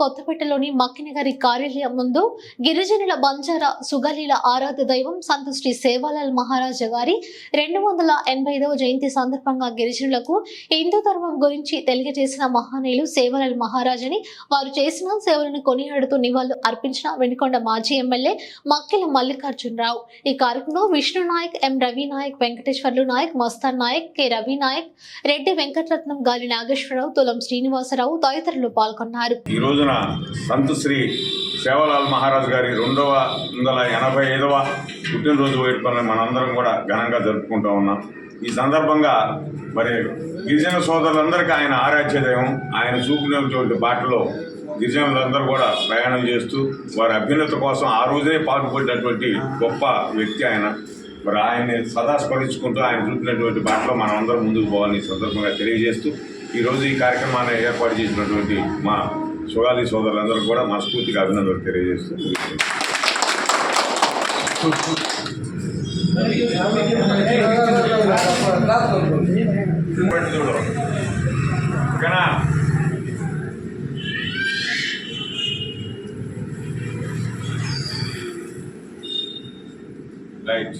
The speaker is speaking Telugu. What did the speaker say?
కొత్తపేటలోని మక్కినగారి కార్యాలయం ముందు గిరిజనుల బంజారా సుగలీల ఆరాధ దైవం సంత శ్రీ సేవాలాల్ మహారాజ గారి రెండు వందల ఎనభై ఐదవ జయంతి సందర్భంగా గిరిజనులకు హిందూ ధర్మం గురించి తెలియజేసిన మహానీయులు సేవాలాల్ మహారాజని వారు చేసిన సేవలను కొనియాడుతూ నివాళులు అర్పించిన వెనుకొండ మాజీ ఎమ్మెల్యే మక్కిల మల్లికార్జునరావు. ఈ కార్యక్రమంలో విష్ణు నాయక్ ఎం. రవి నాయక్ వెంకటేశ్వర్లు నాయక్ మస్తాన్ నాయక్ కె. రవి నాయక్ రెడ్డి వెంకటరత్నం గాలి నాగేశ్వరరావు తులం శ్రీనివాసరావు తదితరులు పాల్గొన్నారు. ఈ రోజున సంత్ శ్రీ సేవలాల్ మహారాజ్ గారి రెండవ వందల ఎనభై ఐదవ పుట్టినరోజు వేడుకలను మనందరం కూడా ఘనంగా జరుపుకుంటూ ఉన్నాం. ఈ సందర్భంగా మరి గిరిజన సోదరులందరికీ ఆయన ఆరాధ్య దయం ఆయన చూపినటువంటి బాటలో గిరిజనులందరూ కూడా ప్రయాణం చేస్తూ వారి అభ్యున్నత కోసం ఆ రోజే పాల్పడినటువంటి గొప్ప వ్యక్తి ఆయన. మరి ఆయన్ని సదా స్మరించుకుంటూ ఆయన చూపినటువంటి బాటలో మనం అందరం ముందుకు పోవాలని సందర్భంగా తెలియజేస్తూ ఈరోజు ఈ కార్యక్రమాన్ని ఏర్పాటు చేసినటువంటి మా సుగాలి సోదరులందరూ కూడా మనస్ఫూర్తిగా అభినందనలు తెలియజేస్తూ ఇప్పటి రైట్